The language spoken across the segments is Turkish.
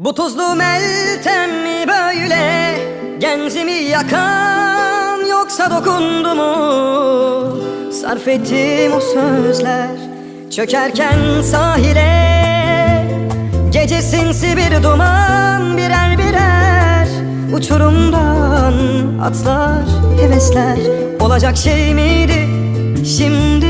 Bu tuzlu meltem mi böyle? Genzimi yakan yoksa dokundu mu? Sarf ettiğim o sözler Çökerken sahile Gece sinsi bir duman birer birer Uçurumdan atlar hevesler. Olacak şey miydi şimdi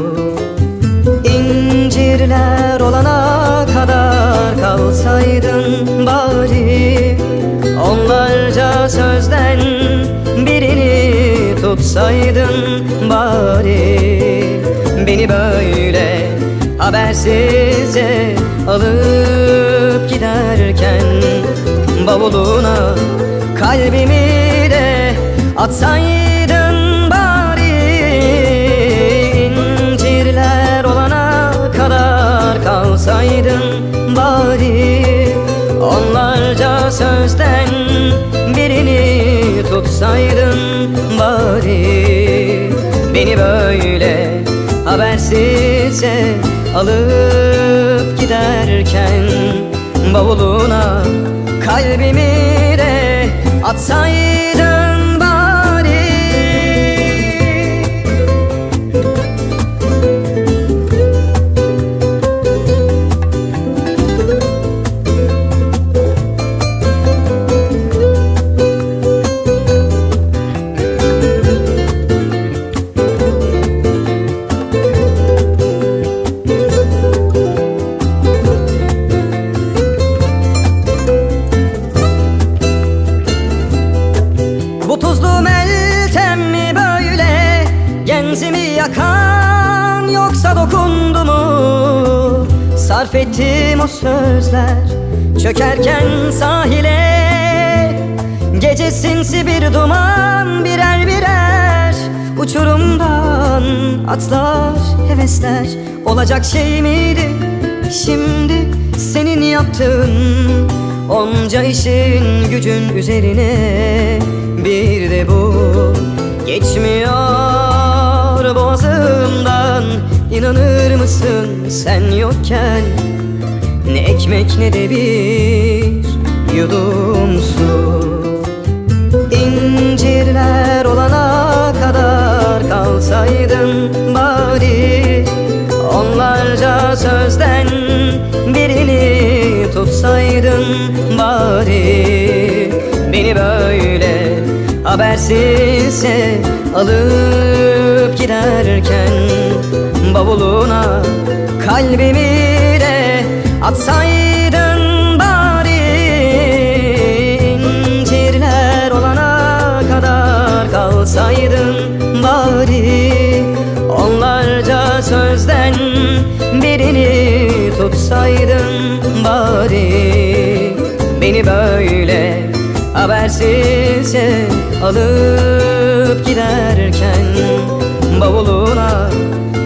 tutsaydın bari. Beni böyle habersizce alıp giderken Bavuluna kalbimi de atsaydın bari. İncirler olana kadar kalsaydın bari. Onlarca sözden birini tutsaydın böyle habersizce alıp giderken Bavuluna kalbimi de atsaydın Sarf ettim o sözler Çökerken sahile. Gece sinsi bir duman birer birer Uçurumdan atlar hevesler. Olacak şey miydi şimdi senin yaptığın? Onca işin gücün üzerine bir de bu Geçmiyor boğazımdan inanır mısın sen yokken? Ne ekmek ne de bir yudum su. İncirler olana kadar kalsaydın bari Onlarca sözden birini tutsaydın bari. Beni böyle habersizce alıp giderken Bavuluna kalbimi de atsaydın bari. İncirler olana kadar kalsaydın bari. Onlarca sözden birini tutsaydın bari. Beni böyle habersizce alıp giderken Bavuluna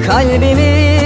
kalbimi